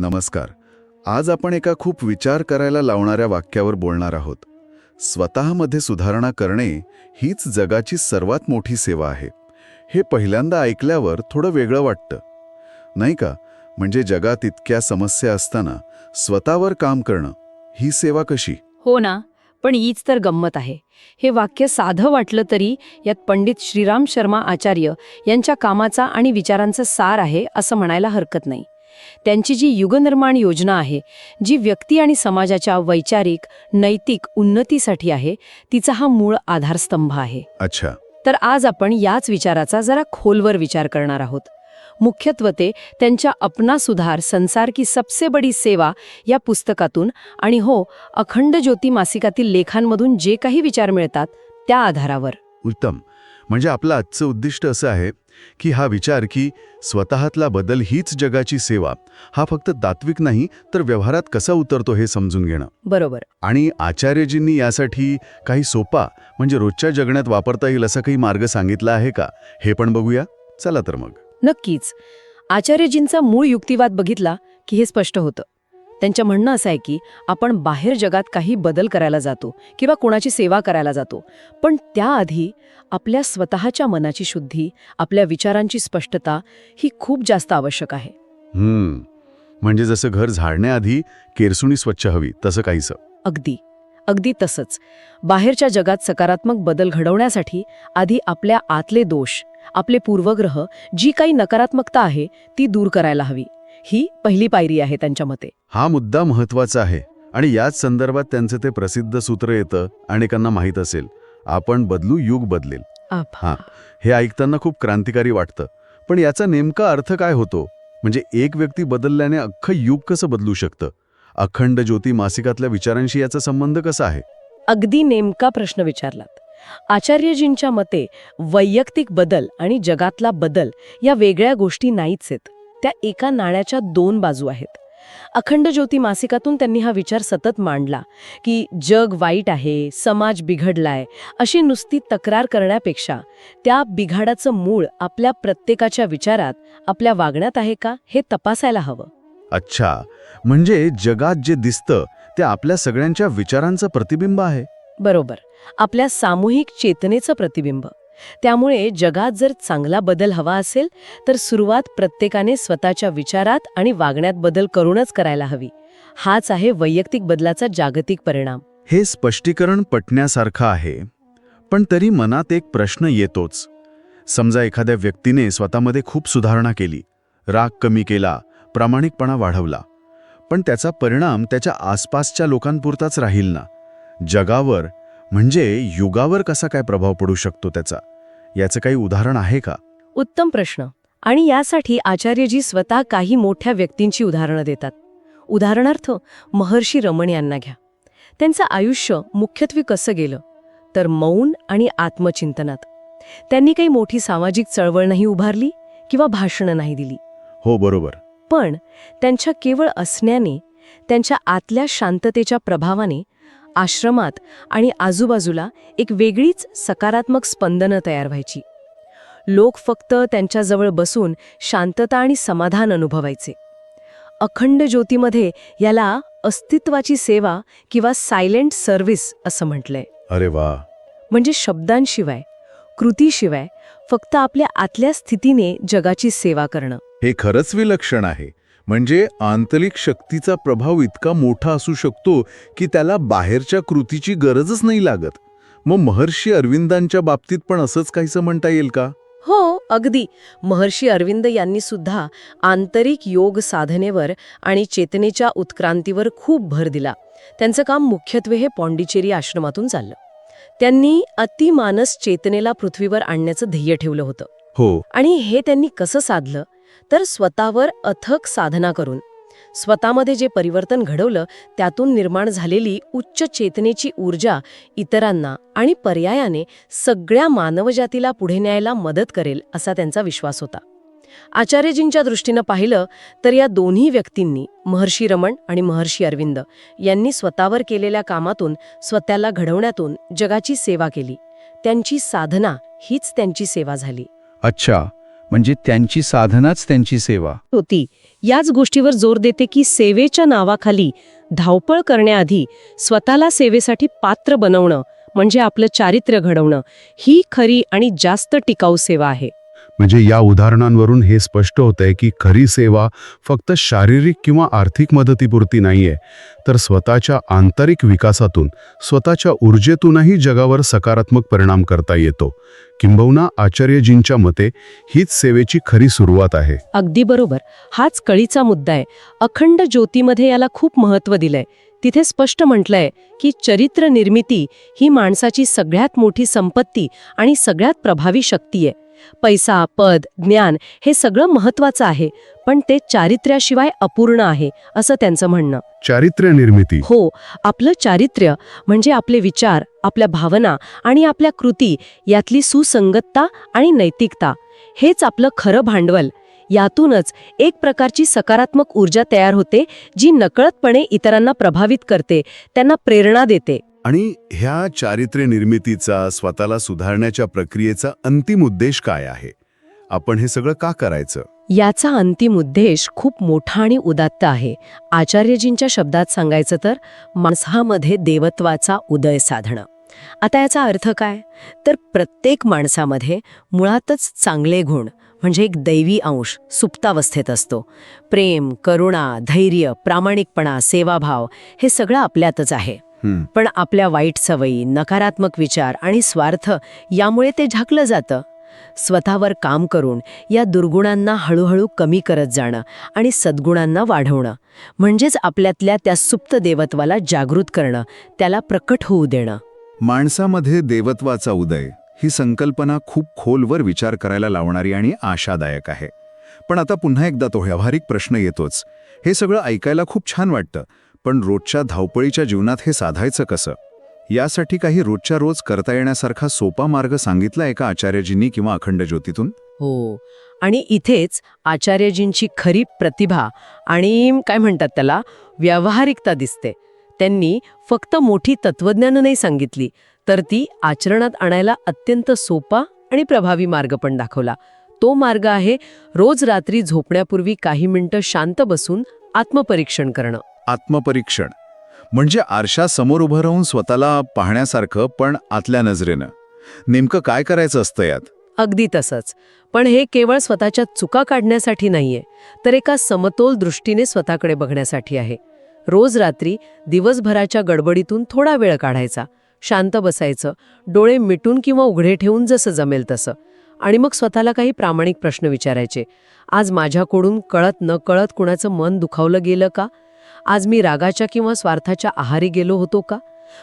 नमस्कार. आज आपण एका खूप विचार करायला लावणाऱ्या वाक्यावर बोलणार आहोत. स्वतःमध्ये सुधारणा करणे हीच जगाची सर्वात मोठी सेवा आहे. हे पहिल्यांदा ऐकल्यावर थोडं वेगळं वाटतं. नाही का? म्हणजे जगात इतक्या समस्या असताना स्वतःवर काम करणं ही सेवा कशी? हो ना. पण हीच तर गंमत आहे. हे वाक्य साधं वाटलं तरी यात पंडित श्रीराम शर्मा आचार्य यांच्या कामाचा आणि विचारांचा सार आहे असं म्हणायला हरकत नाही. त्यांची जी युगनिर्माण योजना आहे जी व्यक्ती आणि समाजाच्या वैचारिक नैतिक उन्नतीसाठी आहे तिचा हा मूळ आधारस्तंभ आहे. अच्छा. तर आज आपण याच विचाराचा जरा खोलवर विचार करणार आहोत. मुख्यत्वते त्यांच्या अपना सुधार संसार की सबसे बडी सेवा या पुस्तकातून आणि हो अखंड ज्योती मासिकातील लेखांमधून जे काही विचार मिळतात त्या आधारावर. उत्तम. म्हणजे आपलं आजचं उद्दिष्ट असं आहे की हा विचार की स्वतःतला बदल हीच जगाची सेवा हा फक्त तात्विक नाही तर व्यवहारात कसा उतरतो हे समजून घेणं. बरोबर. आणि आचार्यजींनी यासाठी काही सोपा म्हणजे रोजच्या जगण्यात वापरता येईल असा काही मार्ग सांगितला आहे का? हे पण बघूया. चला तर मग. नक्कीच. आचार्यजींचा मूळ युक्तिवाद बघितला की हे स्पष्ट होतं. त्यांचं म्हणणं असं आहे की आपण बाहेर जगात काही बदल करायला जातो किंवा कोणाची सेवा करायला जातो. पण त्याआधी आपल्या स्वतःच्या मनाची शुद्धी आपल्या विचारांची स्पष्टता ही खूप जास्त आवश्यक आहे. म्हणजे जसं घर झाडण्याआधी केरसुणी स्वच्छ हवी तसं काहीसं. अगदी. अगदी तसंच. बाहेरच्या जगात सकारात्मक बदल घडवण्यासाठी आधी आपल्या आतले दोष आपले पूर्वग्रह जी काही नकारात्मकता आहे ती दूर करायला हवी. ही पहिली पायरी आहे त्यांच्या मते. हा मुद्दा महत्त्वाचा आहे आणि याच संदर्भात त्यांचं ते प्रसिद्ध सूत्र येतं अनेकांना माहीत असेल. आपण बदलू युग बदलेल. आभा. हे ऐकताना खूप क्रांतिकारी वाटतं. पण याचा नेमका अर्थ काय होतो? म्हणजे एक व्यक्ती बदलल्याने अख्खं युग कसं बदलू शकतं? अखंड ज्योती मासिकातल्या विचारांशी याचा संबंध कसा आहे? अगदी नेमका प्रश्न विचारलात. आचार्यजींच्या मते वैयक्तिक बदल आणि जगातला बदल या वेगळ्या गोष्टी नाहीच आहेत. त्या एका नाण्याच्या दोन बाजू आहेत. अखंड ज्योती मासिकातून त्यांनी हा विचार सतत मांडला की जग वाईट आहे समाज बिघडलाय अशी नुसती तक्रार करण्यापेक्षा त्या बिघाडाचं मूळ आपल्या प्रत्येकाच्या विचारात आपल्या वागण्यात आहे का हे तपासायला हवं. अच्छा. म्हणजे जगात जे दिसतं ते आपल्या सगळ्यांच्या विचारांचं प्रतिबिंब आहे? बरोबर. आपल्या सामूहिक चेतनेचं प्रतिबिंब. त्यामुळे जगात जर चांगला बदल हवा असेल तर सुरुवात प्रत्येकाने स्वतःच्या विचारात आणि वागण्यात बदल करूनच करायला हवी. हाच आहे वैयक्तिक बदलाचा जागतिक परिणाम. हे स्पष्टीकरण पटण्यासारखं आहे पण तरी मनात एक प्रश्न येतोच. समजा एखाद्या व्यक्तीने स्वतःमध्ये खूप सुधारणा केली राग कमी केला प्रामाणिकपणा वाढवला पण त्याचा परिणाम त्याच्या आसपासच्या लोकांपुरताच राहील ना. जगावर म्हणजे युगावर कसा काय प्रभाव पडू शकतो त्याचा? याचं काही उदाहरण आहे का? उत्तम प्रश्न. आणि यासाठी आचार्यजी स्वतः काही मोठ्या व्यक्तींची उदाहरणं देतात. उदाहरणार्थ महर्षी रमण यांना घ्या. त्यांचं आयुष्य मुख्यत्वे कसं गेलं? तर मौन आणि आत्मचिंतनात. त्यांनी काही मोठी सामाजिक चळवळ नाही उभारली किंवा भाषणं नाही दिली. हो बरोबर. पण त्यांच्या केवळ असण्याने त्यांच्या आतल्या शांततेच्या प्रभावाने आश्रमात आणि आजूबाजूला एक वेगळीच सकारात्मक स्पंदनं तयार व्हायची. लोक फक्त त्यांच्याजवळ बसून शांतता आणि समाधान अनुभवायचे. अखंड ज्योतीमध्ये याला अस्तित्वाची सेवा किंवा सायलेंट सर्व्हिस असं म्हटलंय. अरे वा. म्हणजे शब्दांशिवाय कृतीशिवाय फक्त आपल्या आतल्या स्थितीने जगाची सेवा करणं. हे खरंच विलक्षण आहे. म्हणजे आंतरिक शक्तीचा प्रभाव इतका मोठा असू शकतो की त्याला बाहेरच्या कृतीची गरजच नाही लागत. मग महर्षी अरविंदांच्या बाबतीत पण असंच काहीसं म्हणता येईल का? हो अगदी. महर्षी अरविंद यांनी सुद्धा आंतरिक योग साधनेवर आणि चेतनेच्या उत्क्रांतीवर खूप भर दिला. त्यांचं काम मुख्यत्वे हे पॉंडिचेरी आश्रमातून चाललं. त्यांनी अतिमानस चेतनेला पृथ्वीवर आणण्याचं ध्येय ठेवलं होतं. हो. आणि हे त्यांनी कसं साधलं? तर स्वतःवर अथक साधना करून. स्वतःमध्ये जे परिवर्तन घडवलं त्यातून निर्माण झालेली उच्च चेतनेची ऊर्जा इतरांना आणि पर्यायाने सगळ्या मानवजातीला पुढे न्यायला मदत करेल असा त्यांचा विश्वास होता. आचार्यजींच्या दृष्टीनं पाहिलं तर या दोन्ही व्यक्तींनी महर्षी रमण आणि महर्षी अरविंद यांनी स्वतःवर केलेल्या कामातून स्वतःला घडवण्यातून जगाची सेवा केली. त्यांची साधना हीच त्यांची सेवा झाली. अच्छा. म्हणजे त्यांची साधनाच त्यांची सेवा. होती. याच गोष्टीवर जोर देते की सेवेच्या नावाखाली धावपळ करण्याआधी स्वतःला सेवेसाठी पात्र बनवणं म्हणजे आपलं चारित्र्य घडवणं ही खरी आणि जास्त टिकाऊ सेवा आहे. म्हणजे या उदाहरणांवरून हे स्पष्ट होतंय की खरी सेवा फक्त शारीरिक किंवा आर्थिक मदतीपुरती नाहीये तर स्वतःच्या आंतरिक विकासातून स्वतःच्या ऊर्जेतूनही जगावर सकारात्मक परिणाम करता येतो. किंबहुना आचार्यजींच्या मते हीच सेवेची खरी सुरुवात आहे. अगदी बरोबर. हाच कळीचा मुद्दा आहे. अखंड ज्योतीमध्ये याला खूप महत्त्व दिलंय. तिथे स्पष्ट म्हटलंय की चरित्र निर्मिती ही माणसाची सगळ्यात मोठी संपत्ती आणि सगळ्यात प्रभावी शक्ती आहे. पैसा पद ज्ञान हे सगळं महत्वाचं आहे पण ते चारित्र्याशिवाय अपूर्ण आहे असं त्यांचं म्हणणं. चारित्र्य निर्मिती. हो आपलं चारित्र्य म्हणजे आपले विचार आपल्या भावना आणि आपल्या कृती यातली सुसंगतता आणि नैतिकता. हेच आपलं खरं भांडवल यातूनच एक प्रकारची सकारात्मक ऊर्जा तयार होते जी नकळतपणे इतरांना प्रभावित करते त्यांना प्रेरणा देते. आणि ह्या चारित्र्य निर्मितीचा स्वतःला सुधारण्याच्या प्रक्रियेचा अंतिम उद्देश काय आहे? आपण हे सगळं का करायचं? याचा अंतिम उद्देश खूप मोठा आणि उदात्त आहे. आचार्यजींच्या शब्दात सांगायचं तर माणसामध्ये देवत्वाचा उदय साधणं. आता याचा अर्थ काय? तर प्रत्येक माणसामध्ये मुळातच चांगले गुण म्हणजे एक दैवी अंश सुप्तावस्थेत असतो. प्रेम करुणा धैर्य प्रामाणिकपणा सेवाभाव हे सगळं आपल्यातच आहे. पण आपल्या वाईट सवयी नकारात्मक विचार आणि स्वार्थ यामुळे ते झाकलं जातं. स्वतःवर काम करून या दुर्गुणांना हळूहळू कमी करत जाणं आणि सद्गुणांना वाढवणं म्हणजेच आपल्यातल्या त्या सुप्त देवत्वाला जागृत करणं त्याला प्रकट होऊ देणं. माणसामध्ये देवत्वाचा उदय. ही संकल्पना खूप खोलवर विचार करायला लावणारी आणि आशादायक आहे. पण आता पुन्हा एकदा तो व्यावहारिक प्रश्न येतोच. हे सगळं ऐकायला खूप छान वाटतं पण रोजच्या धावपळीच्या जीवनात हे साधायचं कसं? यासाठी काही रोजच्या रोज करता येण्यासारखा सोपा मार्ग सांगितला एका आचार्यजींनी किंवा अखंड ज्योतीतून? हो. आणि इथेच आचार्यजींची खरी प्रतिभा आणि काय म्हणतात त्याला? व्यावहारिकता दिसते. त्यांनी फक्त मोठी तत्वज्ञान नाही सांगितली तर ती आचरणात आणायला अत्यंत सोपा आणि प्रभावी मार्ग पण दाखवला. तो मार्ग आहे रोज रात्री झोपण्यापूर्वी काही मिनिटं शांत बसून आत्मपरीक्षण करणं. आत्मपरीक्षण. म्हणजे आरशासमोर उभं राहून स्वतःला पाहण्यासारखं पण आतल्या नजरेनं. नेमकं काय करायचं असतं यात? अगदी तसंच. पण हे केवळ स्वतःच्या चुका काढण्यासाठी नाहीये तर एका समतोल दृष्टीने स्वतःकडे बघण्यासाठी आहे. रोज रात्री दिवसभराच्या गडबडीतून थोडा वेळ काढायचा. शांत बसायचं. डोळे मिटून किंवा उघडे ठेवून जसं जमेल तसं. आणि मग स्वतःला काही प्रामाणिक प्रश्न विचारायचे. आज माझ्याकडून कळत न कळत कुणाचं मन दुखावलं गेलं का? आज मी रागाच्या किंवा स्वार्थाच्या आहारी गेलो होतो का?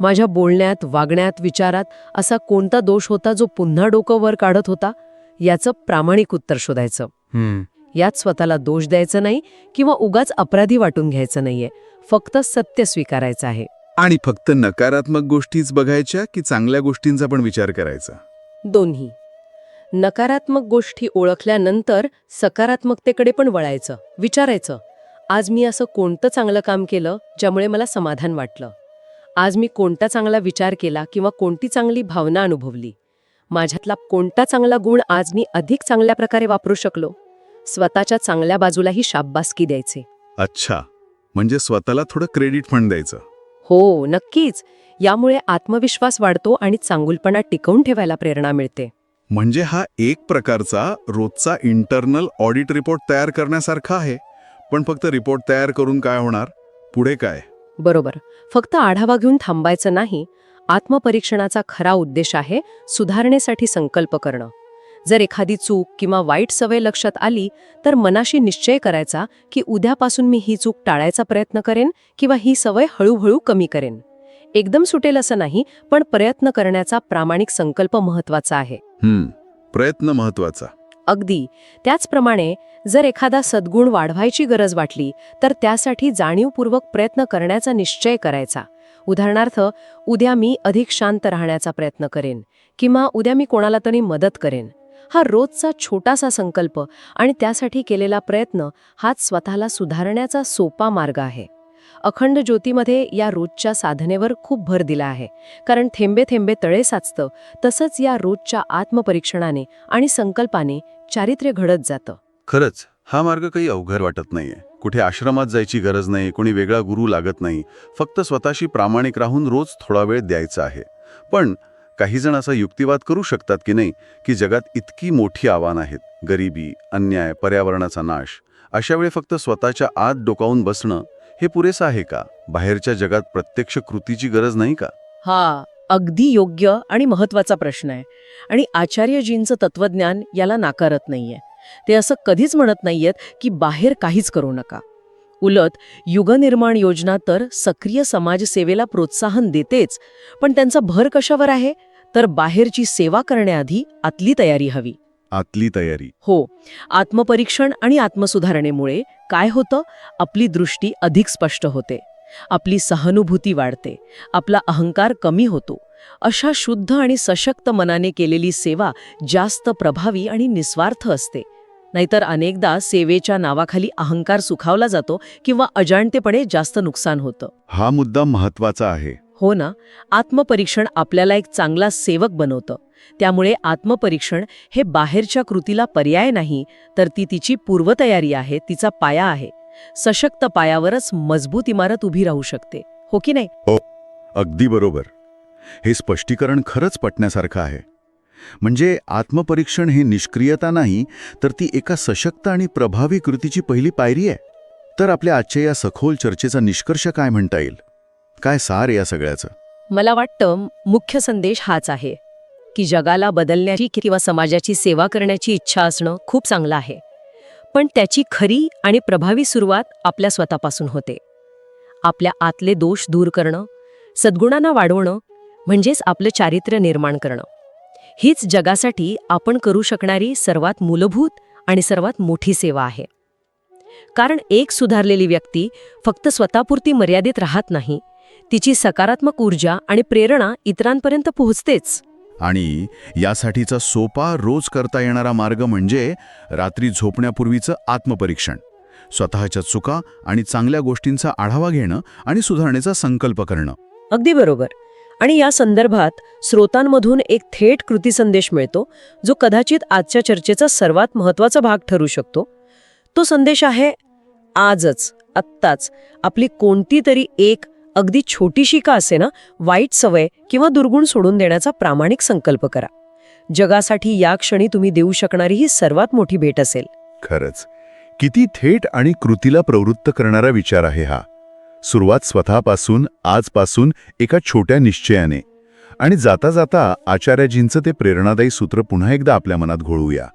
माझ्या बोलण्यात वागण्यात विचारात असा कोणता दोष होता जो पुन्हा डोकं वर काढत होता? याचं प्रामाणिक उत्तर शोधायचं. हम्म. यात स्वतःला दोष द्यायचा नाही किंवा उगाच अपराधी वाटून घ्यायचं नाहीये. फक्त सत्य स्वीकारायचं आहे. आणि फक्त नकारात्मक गोष्टीच बघायच्या की चांगल्या गोष्टींचा पण विचार करायचा? दोन्ही. नकारात्मक गोष्टी ओळखल्यानंतर सकारात्मकतेकडे पण वळायचं विचारायचं. आज मी असं कोणतं चांगलं काम केलं ज्यामुळे मला समाधान वाटलं? आज मी कोणता चांगला विचार केला किंवा कोणती चांगली भावना अनुभवली? माझ्यातला कोणता चांगला गुण आज मी अधिक चांगल्या प्रकारे वापरू शकलो? स्वतःच्या चांगल्या बाजूलाही शाब्बासकी द्यायचे. अच्छा. म्हणजे स्वतःला थोडं क्रेडिट पण द्यायचं. हो नक्कीच. यामुळे आत्मविश्वास वाढतो आणि चांगुलपणा टिकवून ठेवायला प्रेरणा मिळते. म्हणजे हा एक प्रकारचा रोजचा इंटरनल ऑडिट रिपोर्ट तयार करण्यासारखा आहे. पण फक्त रिपोर्ट तयार करून काय होणार? पुढे काय? बरोबर. फक्त आढावा घेऊन थांबायचं नाही. आत्मपरीक्षणाचा खरा उद्देश आहे सुधारणेसाठी संकल्प करणं. जर एखादी चूक किंवा वाईट सवय लक्षात आली तर मनाशी निश्चय करायचा की उद्यापासून मी ही चूक टाळायचा प्रयत्न करेन किंवा ही सवय हळूहळू कमी करेन. एकदम सुटेल असं नाही पण प्रयत्न करण्याचा प्रामाणिक संकल्प महत्त्वाचा आहे. प्रयत्न महत्त्वाचा अगदी. त्याचप्रमाणे जर एखादा सद्गुण वाढवायची गरज वाटली तर त्यासाठी जाणीवपूर्वक प्रयत्न करण्याचा निश्चय करायचा. उदाहरणार्थ उद्या मी अधिक शांत राहण्याचा प्रयत्न करेन किंवा उद्या मी कोणाला तरी मदत करेन. हा रोजचा छोटासा संकल्प आणि त्यासाठी केलेला प्रयत्न हाच स्वतःला सुधारण्याचा सोपा मार्ग आहे. अखंड ज्योतीमध्ये या रोजच्या साधनेवर खूप भर दिला आहे. कारण थेंबे थेंबे तळे साचतं तसंच या रोजच्या आत्मपरीक्षणाने आणि संकल्पाने चारित्र्य घडत जातं. खरंच हा मार्ग काही अवघड वाटत नाहीये. कुठे आश्रमात जायची गरज नाही कोणी वेगळा गुरु लागत नाही फक्त स्वतःशी प्रामाणिक राहून रोज थोडा वेळ द्यायचा आहे. पण काही जण असा युक्तिवाद करू शकतात की नाही की जगात इतकी मोठी आव्हानं आहेत गरिबी अन्याय पर्यावरणाचा नाश अशा वेळी फक्त स्वतःच्या आत डोकावून बसणं हे पुरेसं आहे का? बाहेरच्या जगात प्रत्यक्ष कृतीची गरज नाही का? हा अगदी योग्य आणि महत्त्वाचा प्रश्न आहे. आणि आचार्यजींचं तत्वज्ञान याला नाकारत नाहीये. ते असं कधीच म्हणत नाहीयेत की बाहेर काहीच करू नका. उलट युगनिर्माण योजना तर सक्रिय समाजसेवेला प्रोत्साहन देतेच पण त्यांचा भर कशावर आहे? तर बाहेरची सेवा करण्याआधी आतली तयारी हवी. आतली तयारी. हो आत्मपरीक्षण आणि आत्मसुधारणेमुळे काय होतं? आपली दृष्टी अधिक स्पष्ट होते. आपली सहानुभूती वाढते. आपला अहंकार कमी होतो. अशा शुद्ध आणि सशक्त मनाने केलेली सेवा जास्त प्रभावी आणि निस्वार्थ असते. नाहीतर अनेकदा सेवेच्या नावाखाली अहंकार सुखावला जातो किंवा अजाणतेपणे जास्त नुकसान होतं. हा मुद्दा महत्त्वाचा आहे. हो ना आत्मपरीक्षण आपल्याला एक चांगला सेवक बनवतं. त्यामुळे आत्मपरीक्षण हे बाहेरच्या कृतीला पर्याय नाही तर ती तिची पूर्वतयारी आहे तिचा पाया आहे. सशक्त पायावरच मजबूत इमारत उभी राहू शकते हो की नाही? हो अगदी बरोबर. हे स्पष्टीकरण खरंच पटण्यासारखं आहे. म्हणजे आत्मपरीक्षण हे निष्क्रियता नाही तर ती एका सशक्त आणि प्रभावी कृतीची पहिली पायरी आहे. तर आपल्या आजच्या या सखोल चर्चेचा निष्कर्ष काय म्हणता येईल? काय सार या सगळ्याचं? मला वाटतं मुख्य संदेश हाच आहे की जगाला बदलण्याची किंवा समाजाची सेवा करण्याची इच्छा असणं खूप चांगलं आहे. पण त्याची खरी आणि प्रभावी सुरुवात आपल्या स्वतःपासून होते. आपल्या आतले दोष दूर करणं सद्गुणांना वाढवणं म्हणजेच आपलं चारित्र्य निर्माण करणं. हीच जगासाठी आपण करू शकणारी सर्वात मूलभूत आणि सर्वात मोठी सेवा आहे. कारण एक सुधारलेली व्यक्ती फक्त स्वतःपुरती मर्यादित राहत नाही तिची सकारात्मक ऊर्जा आणि प्रेरणा इतरांपर्यंत पोहोचतेच. आणि यासाठीचा सोपा रोज करता येणारा मार्ग म्हणजे रात्री झोपण्यापूर्वीचं आत्मपरीक्षण. स्वतःच्या चुका आणि चांगल्या गोष्टींचा आढावा घेणं आणि सुधारणेचा संकल्प करणं. अगदी बरोबर. आणि या संदर्भात स्रोतांमधून एक थेट कृती संदेश मिळतो जो कदाचित आजच्या चर्चेचा सर्वात महत्त्वाचा भाग ठरू शकतो. तो संदेश आहे आजच आत्ताच आपली कोणती तरी एक अगदी छोटीशी का असे ना वाईट सवय किंवा दुर्गुण सोडून देण्याचा प्रामाणिक संकल्प करा. जगासाठी या क्षणी तुम्ही देऊ शकणारी ही सर्वात मोठी भेट असेल. खरंच. किती थेट आणि कृतीला प्रवृत्त करणारा विचार आहे हा. सुरुवात स्वतःपासून आजपासून एका छोट्या निश्चयाने. आणि जाता जाता आचार्यजींचं ते प्रेरणादायी सूत्र पुन्हा एकदा आपल्या मनात घोळूया.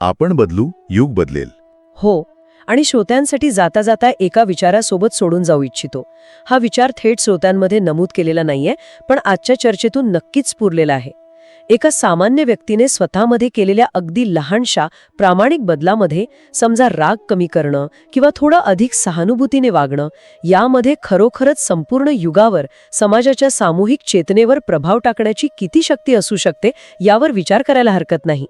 आपण बदलू युग बदलेल. हो आणि श्रोत्यांसाठी जाता जाता एका विचारासोबत सोडून जाऊ इच्छितो. हा विचार थेट श्रोत्यांमध्ये नमूद केलेला नाहीये पण आजच्या चर्चेतून नक्कीच पुरलेला आहे. एका सामान्य व्यक्तीने स्वतःमध्ये केलेल्या अगदी लहानशा प्रामाणिक बदलामध्ये समजा राग कमी करणं किंवा थोडं अधिक सहानुभूतीने वागणं यामध्ये खरोखरच संपूर्ण युगावर समाजाच्या सामूहिक चेतनेवर प्रभाव टाकण्याची किती शक्ती असू शकते यावर विचार करायला हरकत नाही.